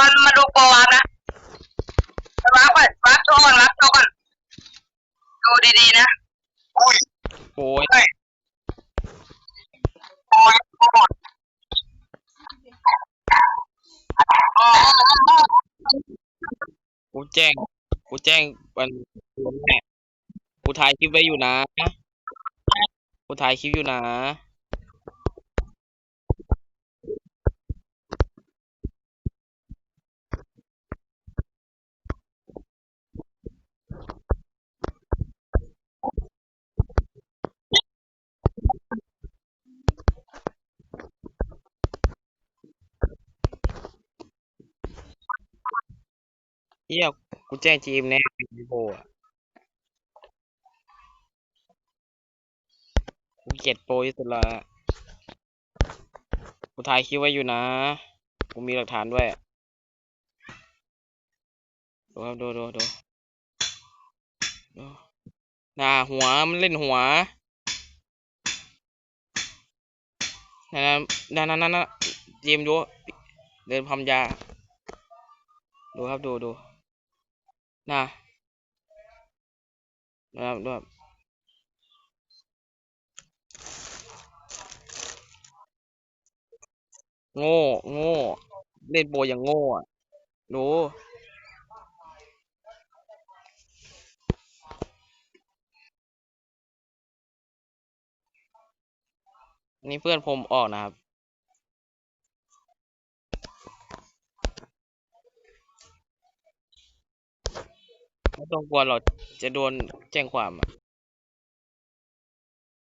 วันมาดูโกวานะรับก่อนรับโชว์ก่อนรับโชว์ก่อนดูดีๆนะอุ้ยโอ้ยโอ้ยโอ้ยกูแจ้ง กูแจ้งวันกูถ่ายคลิปไว้อยู่นะ กูถ่ายคลิปอยู่นะ เฮียกูแจ้งจีมแน่วีโบอะกูเกลียดโปรที่สุดละกูถ่ายคลิปไว้อยู่นะ กูมีหลักฐานด้วย ดูครับ ดูดูดูดูน่าหัว มันเล่นหัวนั่นนั่นนั่นนั่นนั่นจีมดู เดินพรมยา ดูครับ ดูดู น่ะนะครับดูครับโง่ โง่ เล่นโบอย่างโง่อะดูนี่เพื่อนผมออกนะครับ ต้องกลัวเราจะโดนแจ้งความอะ